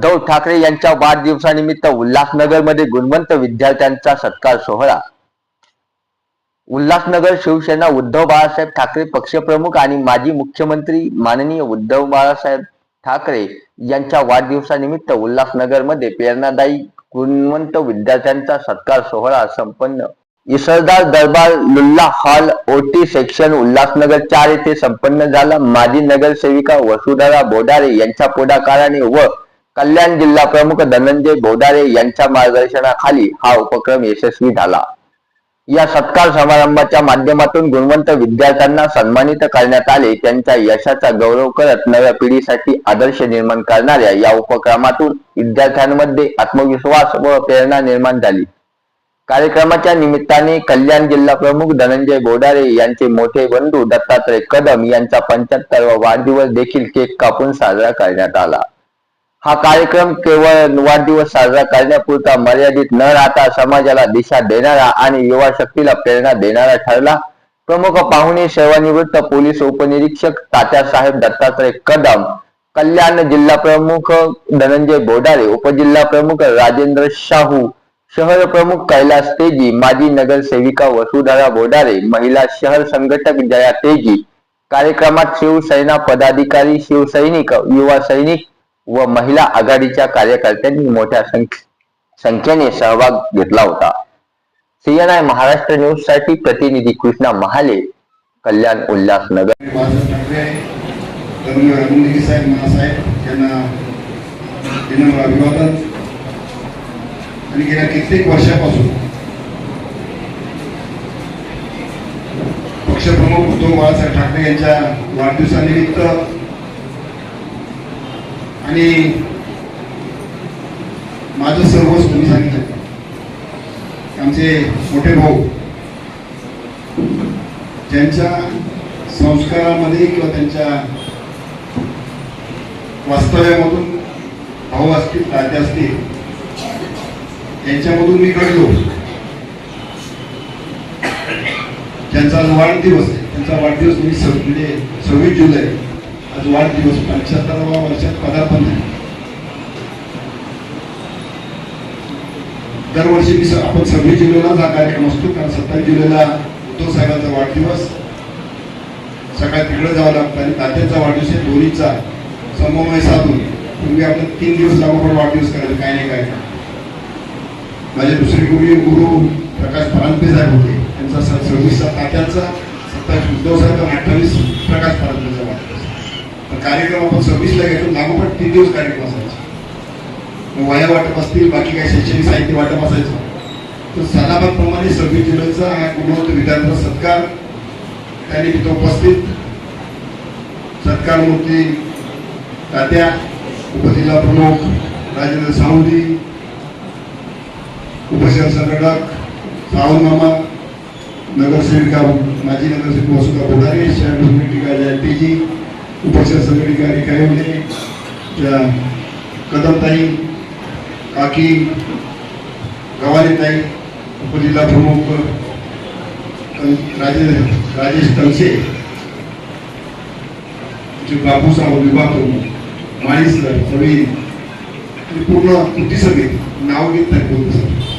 उद्धव ठाकरे यांच्या वाढदिवसानिमित्त उल्हासनगरमध्ये गुणवंत विद्यार्थ्यांचा सत्कार सोहळा. उल्हासनगर शिवसेना उद्धव बाळासाहेब ठाकरे पक्षप्रमुख आणि माजी मुख्यमंत्री माननीय उद्धव बाळासाहेब ठाकरे यांच्या वाढदिवसानिमित्त उल्हासनगरमध्ये प्रेरणादायी गुणवंत विद्यार्थ्यांचा सत्कार सोहळा संपन्न. इसरदार दरबार Lulla hall OT section Ulhasnagar चार येथे संपन्न झाला. माजी नगरसेविका वसुधारा बोडारे यांच्या पुढाकाराने व कल्याण जिल्हा प्रमुख धनंजय भोदारे यांच्या मार्गदर्शनाखाली हा उपक्रम यशस्वी झाला. या सत्कार समारंभाच्या माध्यमातून गुणवंत विद्यार्थ्यांना सन्मानित करण्यात आले. त्यांच्या यशाचा गौरव करत नव्या पिढीसाठी आदर्श निर्माण करणाऱ्या या उपक्रमातून विद्यार्थ्यांमध्ये आत्मविश्वास व प्रेरणा निर्माण झाली. कार्यक्रमाच्या निमित्ताने कल्याण जिल्हा प्रमुख धनंजय बोडारे यांचे मोठे बंधू दत्तात्रय कदम यांचा पंच्याहत्तरवा वाढदिवस देखील केक कापून साजरा करण्यात आला. हा कार्यक्रम केवळ वाढदिवस साजरा करण्यापुरता मर्यादित न राहता समाजाला दिशा देणारा आणि युवा शक्तीला प्रेरणा देणारा ठरला. प्रमुख पाहुणे सेवानिवृत्त पोलीस उपनिरीक्षक तात्यासाहेब दत्तात्रय कदम कल्याण जिल्हा प्रमुख धनंजय बोडारे उपजिल्हा प्रमुख राजेंद्र शाहू शहर प्रमुख कैलास तेजी माजी नगरसेविका वसुधरा बोडारे महिला शहर संघटक जया तेजी कार्यक्रमात शिवसेना पदाधिकारी शिवसैनिक युवा सैनिक व महिला आघाडीच्या कार्यकर्त्यांनी मोठ्या संख्येने सहभाग घेतला होता. सीएनआय महाराष्ट्र न्यूजसाठी प्रतिनिधी कृष्णा महाले कल्याण उल्हासनगर बाळासाहेब ठाकरे आणि गेल्या कित्येक वर्षापासून पक्षप्रमुख उद्धव बाळासाहेब ठाकरे यांच्या वाढदिवसानिमित्त आणि माझं सर्वच तुम्ही सांगितलं. आमचे मोठे भाऊ ज्यांच्या संस्कारामध्ये किंवा त्यांच्या वास्तव्यामधून भाऊ असतील तात्या असतील यांच्यामधून मी घडलो त्यांचा आज वाढदिवस आहे त्यांचा वाढदिवस मी म्हणजे सव्वीस जुलै आज वाढदिवस पंच्याहत्तरावा वर्षात पदार्पण झाले. दरवर्षी मी आपण सव्वीस जुलैलाच हा कार्यक्रम असतो कारण सत्तावीस जुलैला उद्धव साहेबांचा वाढदिवस. सकाळी तिकडे जावं लागतं आणि तात्याचा वाढदिवस आहे दोन्हीचा समन्वय साधून. पूर्वी आपण तीन दिवस लागोपाठ वाढदिवस करायचं काय नाही काय माझे दुसरे गुरु गुरु प्रकाश परांजपे साहेब होते. त्यांचा स- सव्वीसचा तात्याचा सत्तावीस उद्धव साहेब अठ्ठावीस प्रकाश परांजपेचा कार्यक्रम आपण सव्वीसला घेतो लागोपाठ तीन दिवस कार्यक्रम असायचा. वया वाटप असतील बाकी काही शैक्षणिक साहित्य वाटप असायचं. तर सणाबादप्रमाणे सव्वीस जुलैचा हा गुणवंत विद्यार्थ्यांचा सत्कार त्यांनी तिथं उपस्थित सत्कार मूर्ती तात्या उपजिल्हा प्रमुख राजेंद्र सावंती उपशहर संघटक सावंत मामा नगरसेविका माजी नगरसेविका वसुधा बोधारे शहर जी जयंतीजी उपशहर संघटिका रेखा येवले त्या कदमताई काकी गवारीताई उपजिल्हा प्रमुख राजेश राजेश तलसे जे बापूसाहेब विभाग प्रमुख माळी सर पूर्ण कृती समिती नाव घेत नाही बोलतो सर.